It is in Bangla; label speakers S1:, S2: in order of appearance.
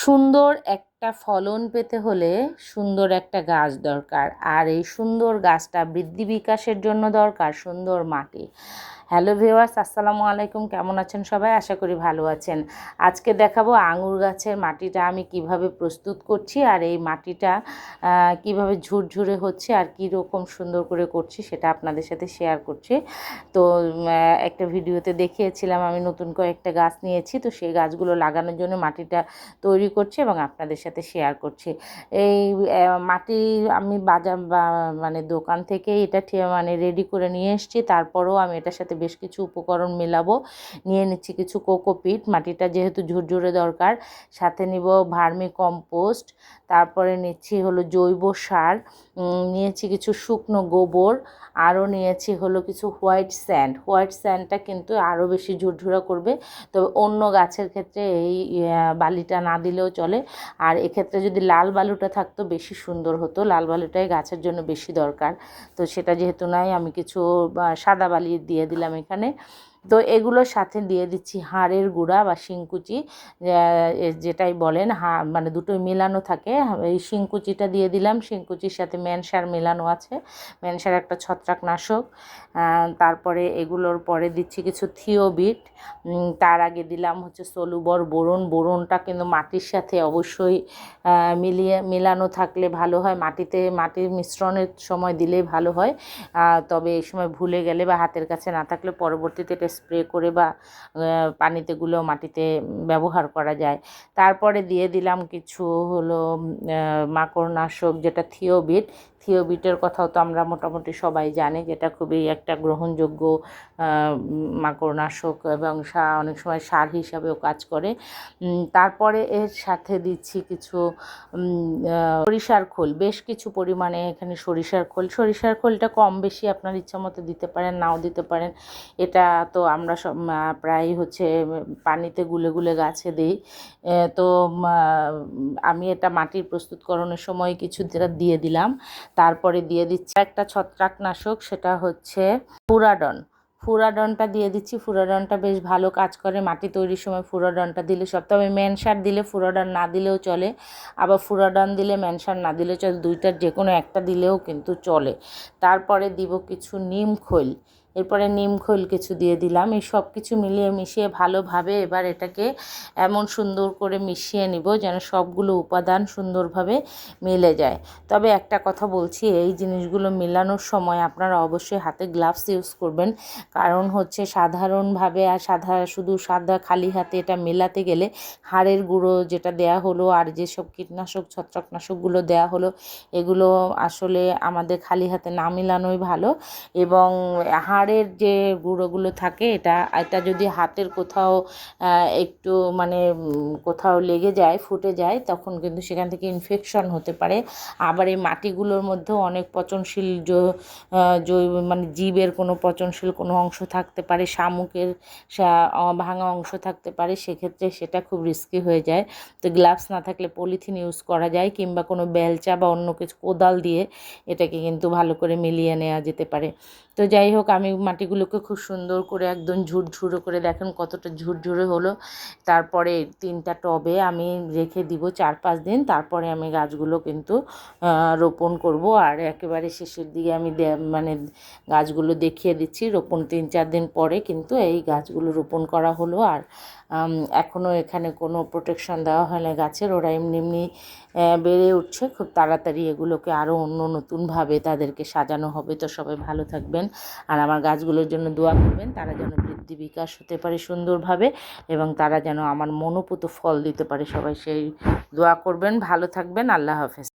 S1: সুন্দর একটা ফলন পেতে হলে সুন্দর একটা গাছ দরকার। আর এই সুন্দর গাছটা বৃদ্ধি বিকাশের জন্য দরকার, সুন্দর মাটি। হ্যালো ভিউয়ার্স, আসসালামু আলাইকুম। কেমন আছেন সবাই? আশা করি ভালো আছেন। আজকে দেখাবো আঙুর গাছের মাটিটা আমি কীভাবে প্রস্তুত করছি আর এই মাটিটা কীভাবে ঝুরঝুরে হচ্ছে আর কি রকম সুন্দর করে করছি সেটা আপনাদের সাথে শেয়ার করছি। তো একটা ভিডিওতে দেখিয়েছিলাম, আমি নতুন কয়েকটা গাছ নিয়েছি। তো সেই গাছগুলো লাগানোর জন্য মাটিটা তৈরি করছি এবং আপনাদের সাথে শেয়ার করছি। এই মাটি আমি বাজার মানে দোকান থেকে এটা মানে রেডি করে নিয়ে এসেছি। তারপরেও আমি এটার সাথে বেশ কিছু উপকরণ মেলাবো। নিয়ে নিচ্ছি কিছু কোকোপিট মাটিটা যেহেতু ঝুরঝুরে দরকার। সাথে নিব ভার্মি কম্পোস্ট, তারপরে নিচ্ছি হলো জৈব সার নিয়েছি কিছু শুকনো গোবর, আরও নিয়েছি হলো কিছু হোয়াইট স্যান্ড। হোয়াইট স্যান্ডটা কিন্তু আরও বেশি ঝুরঝুরা করবে। তবে অন্য গাছের ক্ষেত্রে এই বালিটা না দিলেও চলে। আর এক্ষেত্রে যদি লাল বালুটা থাকতো বেশি সুন্দর হতো। লাল বালুটাই গাছের জন্য বেশি দরকার। তো সেটা যেহেতু নাই, আমি কিছু সাদা বালি দিয়ে দিলাম এখানে। তো এগুলোর সাথে দিয়ে দিচ্ছি হাড়ের গুঁড়া বা শিংকুচি যেটাই বলেন, হা মানে দুটোই মেলানো থাকে। এই শিংকুচিটা দিয়ে দিলাম। শিংকুচির সাথে ম্যানসার মেলানো আছে। ম্যানসার একটা ছত্রাকনাশক। তারপরে এগুলোর পরে দিচ্ছি কিছু থিওবিট তার আগে দিলাম হচ্ছে সলুবর বোরন। বোরনটা কিন্তু মাটির সাথে অবশ্যই মিলিয়ে, মেলানো থাকলে ভালো হয়। মাটিতে, মাটির মিশ্রণের সময় দিলে ভালো হয়। তবে এই সময় ভুলে গেলে বা হাতের কাছে না থাকলে পরবর্তীতে স্প্রে করে বা পানিতে গুলেও মাটিতে ব্যবহার করা যায়। তারপরে দিয়ে দিলাম কিছু হলো মাকড়নাশক যেটা থিওবিট। থিওবিটের কথাও তো আমরা মোটামুটি সবাই জানি যেটা খুবই একটা গ্রহণযোগ্য মাকড়নাশক এবং অনেক সময় সার হিসাবেও কাজ করে। তারপরে এর সাথে দিচ্ছি কিছু সরিষার খোল। বেশ কিছু পরিমাণে এখানে সরিষার খোল। সরিষার খোলটা কম বেশি আপনার ইচ্ছা মতো দিতে পারেন, নাও দিতে পারেন। এটা তো আমরা সব প্রায় হচ্ছে পানিতে গুলে গুলে গাছে দিই। তো আমি এটা মাটির প্রস্তুতকরণের সময় কিছু যেটা দিয়ে দিলাম। তারপরে দিয়ে দিচ্ছি একটা ছত্রাকনাশক, সেটা হচ্ছে ফুরাডন। ফুরাডনটা দিয়ে দিচ্ছি, ফুরাডনটা বেশ ভালো কাজ করে। মাটি তৈরির সময় ফুরাডনটা দিলে সব, তবে ম্যানসার দিলে ফুরাডন না দিলেও চলে। আবার ফুরাডন দিলে ম্যানসার না দিলেও চলে। দুইটার যে কোনো একটা দিলেও কিন্তু চলে। তারপরে দিব কিছু নিম খৈল। এরপরে নিম খৈল কিছু দিয়ে দিলাম। এই সব কিছু মিলিয়ে মিশিয়ে ভালোভাবে এবার এটাকে এমন সুন্দর করে মিশিয়ে নিব যেন সবগুলো উপাদান সুন্দরভাবে মিলে যায়। তবে একটা কথা বলছি, এই জিনিসগুলো মেলানোর সময় আপনারা অবশ্যই হাতে গ্লাভস ইউজ করবেন। কারণ হচ্ছে সাধারণভাবে আর সাধা, শুধু সাদা খালি হাতে এটা মেলাতে গেলে হাড়ের গুঁড়ো যেটা দেয়া হলো আর যেসব কীটনাশক, ছত্রাকনাশকগুলো দেয়া হলো, এগুলো আসলে আমাদের খালি হাতে না মেলানোই ভালো। এবং হাড়ের যে গুঁড়োগুলো থাকে, এটা এটা যদি হাতের কোথাও একটু মানে কোথাও লেগে যায়, ফুটে যায়, তখন কিন্তু সেখান থেকে ইনফেকশন হতে পারে। আবার এই মাটিগুলোর মধ্যেও অনেক পচনশীল জৈব মানে জীবের কোনো পচনশীল কোনো অংশ থাকতে পারে, শামুকের ভাঙা অংশ থাকতে পারে, সেক্ষেত্রে সেটা খুব রিস্কি হয়ে যায়। তো গ্লাভস না থাকলে পলিথিন ইউজ করা যায়, কিংবা কোনো বেলচা বা অন্য কিছু কোদাল দিয়ে এটাকে কিন্তু ভালো করে মিলিয়ে নেওয়া যেতে পারে। তো যাই হোক, আমি মাটিগুলোকে খুব সুন্দর করে একদম ঝুরঝুরো করে দেখেন কতটা ঝুরঝুরে হলো। তারপরে তিনটা টবে আমি রেখে দিব চার পাঁচ দিন, তারপরে আমি গাছগুলো কিন্তু রোপণ করব। আর একেবারে শেষের দিকে আমি মানে গাছগুলো দেখিয়ে দিচ্ছি, রোপণ তিন চার দিন পরে কিন্তু এই গাছগুলো রোপণ করা হলো। আর এখনও এখানে কোনো প্রোটেকশন দেওয়া হয় না গাছের, ওরা এমনি এমনি বেড়ে উঠছে। খুব তাড়াতাড়ি এগুলোকে আরও অন্য নতুনভাবে তাদেরকে সাজানো হবে। তো সবাই ভালো থাকবেন। আর আমার গাছগুলোর জন্য দোয়া করবেন, তারা যেন বৃদ্ধি বিকাশ হতে পারে সুন্দরভাবে এবং তারা যেন আমার মনোপুত ফল দিতে পারে। সবাই সেই দোয়া করবেন। ভালো থাকবেন। আল্লাহ হাফেজ।